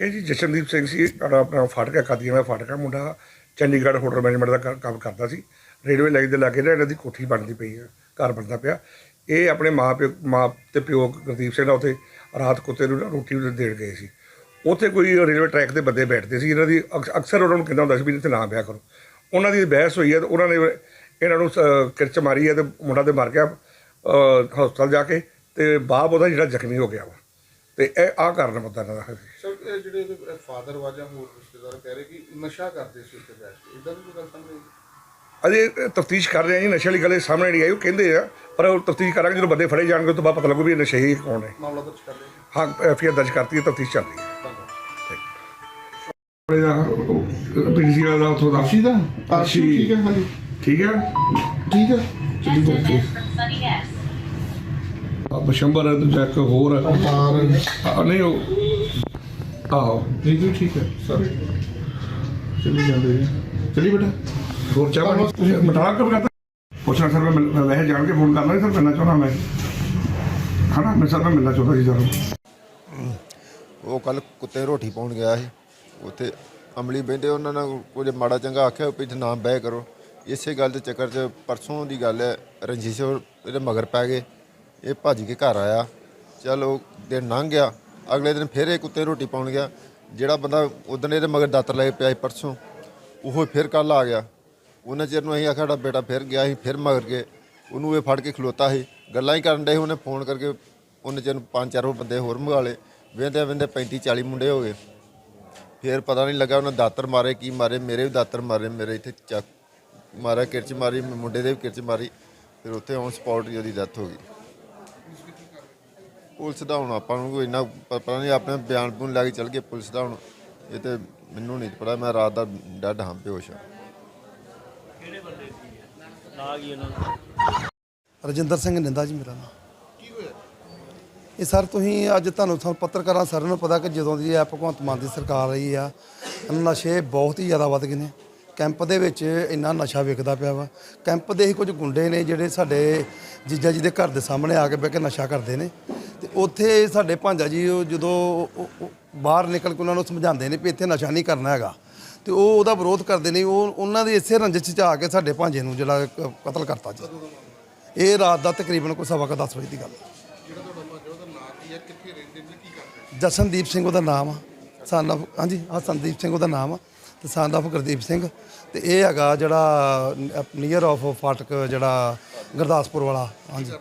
ਇਹ ਜੀ ਜਸ਼ਨਦੀਪ ਸਿੰਘ ਸੀ ਸਾਡਾ ਆਪਣਾ ਫਾਟਕਾ ਕਾਦੀਆਂ ਦਾ ਫਾਟਕਾ, ਮੁੰਡਾ ਚੰਡੀਗੜ੍ਹ ਹੋਟਲ ਮੈਨੇਜਮੈਂਟ ਦਾ ਕ- ਕੰਮ ਕਰਦਾ ਸੀ। ਰੇਲਵੇ ਲਾਈਨ ਦੇ ਲਾਗੇ ਨਾ ਇਹਨਾਂ ਦੀ ਕੋਠੀ ਬਣਦੀ ਪਈ ਆ, ਘਰ ਬਣਦਾ ਪਿਆ। ਇਹ ਆਪਣੇ ਮਾਂ ਪਿਓ ਮਾਂ ਤੇ ਪਿਓ ਗੁਰਦੀਪ ਸਿੰਘ ਨਾਲ ਉੱਥੇ ਰਾਤ ਕੁੱਤੇ ਨੂੰ ਨਾ ਰੋਟੀ ਦੇਣ ਗਏ ਸੀ। ਉੱਥੇ ਕੋਈ ਰੇਲਵੇ ਟਰੈਕ ਤੇ ਬੰਦੇ ਬੈਠਦੇ ਸੀ, ਇਹਨਾਂ ਦੀ ਅਕਸ- ਅਕਸਰ ਉਹਨਾਂ ਨੂੰ ਕਹਿੰਦਾ ਹੁੰਦਾ ਸੀ ਵੀ ਇੱਥੇ ਨਾ ਬਿਆ ਕਰੋ। ਉਹਨਾਂ ਦੀ ਬਹਿਸ ਹੋਈ ਹੈ ਤੇ ਉਹਨਾਂ ਨੇ ਇਹਨਾਂ ਨੂੰ ਸ- ਕਿਰਚ ਮਾਰੀ ਹੈ ਤੇ ਮੁੰਡਾ ਤੇ ਮਰ ਗਿਆ, ਅਹ, ਹਸਪਤਾਲ ਜਾ ਕੇ ਤੇ ਬਾਪ ਉਹਦਾ ਜਿਹੜਾ ਜ਼ਖਮੀ ਹੋ ਗਿਆ ਵਾ। ਤੇ ਇਹ ਆਹ ਕਾਰਨ ਮੁੱਦਾ ਇਹਨਾਂ ਦਾ ਹੈ। ਸਰ ਇਹ ਜਿਹੜੇ ਫਾਦਰ ਵਾਜਾ ਹੋਰ ਰਿਸ਼ਤੇਦਾਰ ਕਹਿ ਰਹੇ ਕਿ ਨਸ਼ਾ ਕਰਦੇ ਸੀ ਉੱਥੇ ਬੈਠ ਕੇ। ਇਦਾਂ ਦੀ ਕੋਈ ਗੱਲ ਸਾਹਮਣੇ? ਅਜੇ ਤਫਤੀਸ਼ ਕਰ ਰਹੇ ਆ ਜੀ ਨਸ਼ੇ ਵਾਲੀ ਗੱਲ ਸਾਹਮਣੇ ਨਹੀਂ ਆਈ ਉਹ ਕਹਿੰਦੇ ਆ ਪਰ ਉਹ ਤਫਤੀਸ਼ ਕਰਾਂਗੇ ਜਦੋਂ ਬੰਦੇ ਫੜੇ ਜਾਣਗੇ ਤੋਂ ਬਾਅਦ ਪਤਾ ਲੱਗੂ ਵੀ ਇਹ ਨਸ਼ੇ ਕੌਣ ਹੈ। ਮਾਮਲਾ ਦਰਜ ਕਰ ਲਿਆ। ਹਾਂ ਐਫ ਦਰਜ ਕਰਤੀ ਹੈ ਤਫਤੀਸ਼ ਚੱਲ ਰਹੀ ਹੈ। ਧੰਨਵਾਦ। ਪੀਡੀਸੀ ਵਾਲਾ ਉੱਥੋਂ ਦਾ। ਅਰਸ਼ੀ ਦਾ? ਅਰਸ਼ੀ। ਠੀਕ ਹੈ ਹਾਂਜੀ। ਠੀਕ ਹੈ? ਠੀਕ ਹੈ। Just a ਬਸ਼ੰਬਰ ਹੈ ਦੂਜਾ ਇੱਕ ਹੋਰ ਹੈ। ਅਵਤਾਰ ਨਹੀਂ ਉਹ ਆਹੋ। ਨਹੀਂ ਜੀ ਠੀਕ ਹੈ ਸਰ। ਚਲੀ ਜਾਂਦੇ ਜੀ। ਚਲੀ ਬੇਟਾ। ਹੋਰ ਚਾਹ ਪਾਣੀ? ਤੁਸੀਂ ਮਟਾਲਾ ਕਰ ਕਰਤਾ ਪੁੱਛਣਾ ਸਰ ਮੈਂ ਵੈਸੇ ਜਾਣ ਕੇ ਫੋਨ ਕਰਨਾ ਸੀ ਸਰ ਮਿਲਣਾ ਚਾਹੁੰਦਾ ਮੈਂ। ਹਨਾ ਮੈਂ ਸਰ ਮੈਂ ਮਿਲਣਾ ਚਾਹੁੰਦਾ ਸੀ ਸਰ। ਉਹ ਕੱਲ ਕੁੱਤੇ ਰੋਟੀ ਪਾਉਣ ਗਿਆ ਸੀ। ਉੱਥੇ ਅਮਲੀ ਬਹਿੰਦੇ ਉਹਨਾਂ ਨਾਲ ਕੁਝ ਮਾੜਾ ਚੰਗਾ ਆਖਿਆ ਵੀ ਇੱਥੇ ਨਾ ਬਹਿ ਕਰੋ। ਇਸੇ ਗੱਲ ਦੇ ਚੱਕਰ 'ਚ ਪਰਸੋਂ ਦੀ ਗੱਲ ਹੈ ਰਣਜੀਤ ਸਿੰਘ ਇਹਦੇ ਮਗਰ ਪੈ ਗਏ। ਇਹ ਭੱਜ ਕੇ ਘਰ ਆਇਆ। ਚਲ ਦਿਨ ਲੰਘ ਗਿਆ। ਅਗਲੇ ਦਿਨ ਫਿਰ ਇਹ ਕੁੱਤੇ ਰੋਟੀ ਪਾਉਣ ਗਿਆ। ਜਿਹੜਾ ਬੰਦਾ ਉਦੋਂ ਇਹਦੇ ਮਗਰ ਦਾਤਰ ਲੈ ਕੇ ਪਿਆ ਸੀ ਪਰਸੋਂ, ਉਹ ਫਿਰ ਕੱਲ ਆ ਗਿਆ। ਉਹਨਾਂ ਚਿਰ ਨੂੰ ਅਸੀਂ ਆਖਿਆ, ਸਾਡਾ ਬੇਟਾ ਫਿਰ ਗਿਆ ਸੀ, ਫਿਰ ਮਗਰ ਗਏ। ਉਹਨੂੰ ਇਹ ਫੜ ਕੇ ਖਲੋਤਾ ਸੀ। ਗੱਲਾਂ ਹੀ ਕਰਨ ਡੇ ਉਹਨੇ ਫੋਨ ਕਰਕੇ ਉਹਨੇ ਚਿਰ ਨੂੰ ਪੰਜ ਚਾਰ ਹੋਰ ਬੰਦੇ ਹੋਰ ਮੰਗਾ ਲਏ। ਵੇਂਦੇ ਵੇਂਦੇ 35 40 ਮੁੰਡੇ ਹੋ ਗਏ। ਫਿਰ ਪਤਾ ਨਹੀਂ ਲੱਗਾ ਉਹਨਾਂ ਦਾਤਰ ਮਾਰੇ, ਕੀ ਮਾਰੇ, ਮੇਰੇ ਵੀ ਦਾਤਰ ਮਾਰੇ, ਮੇਰੇ ਇੱਥੇ ਚੱਕ ਮਾਰਿਆ, ਕਿਰਚ ਮਾਰੀ, ਮੁੰਡੇ ਦੇ ਵੀ ਕਿਰਚ ਮਾਰੀ। ਫਿਰ ਉੱਥੇ ਔਨ ਸਪੌਟ ਹੀ ਉਹਦੀ ਡੈਥ ਹੋ ਗਈ। ਪੁਲਿਸ ਦਾ ਹੁਣ ਆਪਾਂ ਨੂੰ ਕੋਈ ਇੰਨਾ ਪ- ਪਤਾ ਨਹੀਂ ਆਪਣੇ ਬਿਆਨ ਬੂਨ ਲੈ ਕੇ ਚੱਲ ਗਏ ਪੁਲਿਸ ਦਾ ਹੁਣ। ਇਹ ਤੇ ਮੈਨੂੰ ਨਹੀਂ ਪਤਾ ਮੈਂ ਰਾਤ ਦਾ ਡੈਡ ਹਾਂ ਬੇਹੋਸ਼ ਹਾਂ। ਰਜਿੰਦਰ ਸਿੰਘ ਨਿੰਦਾ ਜੀ ਮੇਰਾ ਨਾਮ। ਕੀ ਹੋਇਆ? ਇਹ ਸਰ ਤੁਸੀਂ ਅੱਜ ਤੁਹਾਨੂੰ ਤੁਹਾਨੂੰ ਪੱਤਰਕਾਰਾਂ ਸਾਰਿਆਂ ਨੂੰ ਪਤਾ ਕਿ ਜਦੋਂ ਦੀ ਇਹ ਭਗਵੰਤ ਮਾਨ ਦੀ ਸਰਕਾਰ ਰਹੀ ਆ ਨਸ਼ੇ ਬਹੁਤ ਹੀ ਜ਼ਿਆਦਾ ਵੱਧ ਗਏ ਨੇ। ਕੈਂਪ ਦੇ ਵਿੱਚ ਇੰਨਾ ਨਸ਼ਾ ਵਿਕਦਾ ਪਿਆ ਵਾ। ਕੈਂਪ ਦੇ ਹੀ ਕੁਝ ਗੁੰਡੇ ਨੇ ਜਿਹੜੇ ਸਾਡੇ ਜੀਜਾ ਜੀ ਦੇ ਘਰ ਦੇ ਸਾਹਮਣੇ ਆ ਕੇ ਬਹਿ ਕੇ ਨਸ਼ਾ ਕਰਦੇ ਨੇ। ਤੇ ਉੱਥੇ ਸਾਡੇ ਭਾਂਜਾ ਜੀ, ਉਹ ਜਦੋਂ ਉਹ- ਉਹ ਬਾਹਰ ਨਿਕਲ ਕੇ ਉਹਨਾਂ ਨੂੰ ਸਮਝਾਉਂਦੇ ਨੇ ਵੀ ਇੱਥੇ ਨਸ਼ਾ ਨਹੀਂ ਕਰਨਾ ਹੈਗਾ। ਤੇ ਉਹ ਉਹਦਾ ਵਿਰੋਧ ਕਰਦੇ ਨੇ, ਉਹ ਉਹਨਾਂ ਦੇ ਇਸੇ ਰੰਜਿਸ਼ 'ਚ ਆ ਕੇ ਸਾਡੇ ਭਾਂਜੇ ਨੂੰ ਜਿਹੜਾ ਕ- ਕਤਲ ਕਰਤਾ ਜੀ। ਇਹ ਰਾਤ ਦਾ ਤਕਰੀਬਨ ਕੋਈ ਸਵਾ ਕੁ ਦਸ ਵਜੇ ਦੀ ਗੱਲ ਹੈ। ਜਸਨਦੀਪ ਸਿੰਘ ਉਹਦਾ ਨਾਮ ਆ। son of ਹਾਂਜੀ, ਹਾਂ, ਸੰਦੀਪ ਸਿੰਘ ਉਹਦਾ ਨਾਮ ਆ ਤੇ son of ਗੁਰਦੀਪ ਸਿੰਘ। ਤੇ ਇਹ ਹੈਗਾ ਜਿਹੜਾ ਨੀਅਰ ਆਫ ਫਾਟਕ ਜਿਹੜਾ ਗੁਰਦਾਸਪੁਰ ਵਾਲਾ। ਹਾਂਜੀ।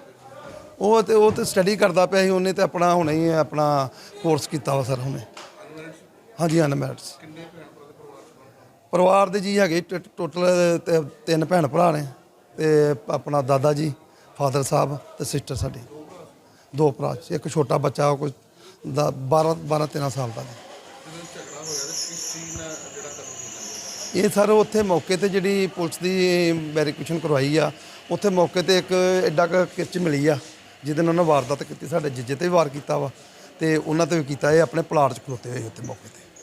ਉਹ ਤੇ ਉਹ ਤੇ ਸਟੱਡੀ ਕਰਦਾ ਪਿਆ ਸੀ, ਉਹਨੇ ਤੇ ਆਪਣਾ ਹੁਣੇ ਹੀ ਆਪਣਾ ਕੋਰਸ ਕੀਤਾ ਵਾ ਸਰ ਹੁਣੇ। ਹਾਂਜੀ ਅਨਮੈਰਿਡਸ ਪਰਿਵਾਰ ਦੇ ਜੀ ਹੈਗੇ, ਟ- ਟੋਟਲ ਤਿੰਨ ਭੈਣ ਭਰਾ ਨੇ ਤੇ ਆਪਣਾ ਦਾਦਾ ਜੀ ਫਾਦਰ ਸਾਹਿਬ ਤੇ ਸਿਸਟਰ ਸਾਡੀ। ਦੋ ਭਰਾ, ਇੱਕ ਛੋਟਾ ਬੱਚਾ, ਉਹ ਕੋਈ 12 12 13 ਸਾਲ ਦਾ। ਇਹ ਸਰ ਉੱਥੇ ਮੌਕੇ ਤੇ ਜਿਹੜੀ ਪੁਲਿਸ ਦੀ ਵੈਰੀਫਿਕੇਸ਼ਨ ਕਰਵਾਈ ਆ, ਉੱਥੇ ਮੌਕੇ ਤੇ ਇੱਕ ਐਡਾ ਕੁ ਕਿਰਚ ਮਿਲੀ ਆ। ਜਿਹਦੇ ਨਾਲ ਉਹਨਾਂ ਵਾਰਦਾਤ ਕੀਤੀ, ਸਾਡੇ ਜੀਜੇ ਤੇ ਵੀ ਵਾਰ ਕੀਤਾ ਵਾ, ਤੇ ਉਹਨਾਂ ਤੇ ਵੀ ਕੀਤਾ, ਇਹ ਆਪਣੇ ਪਲਾਟ 'ਚ ਖਲੋਤੇ ਹੋਏ ਉੱਥੇ ਮੌਕੇ ਤੇ।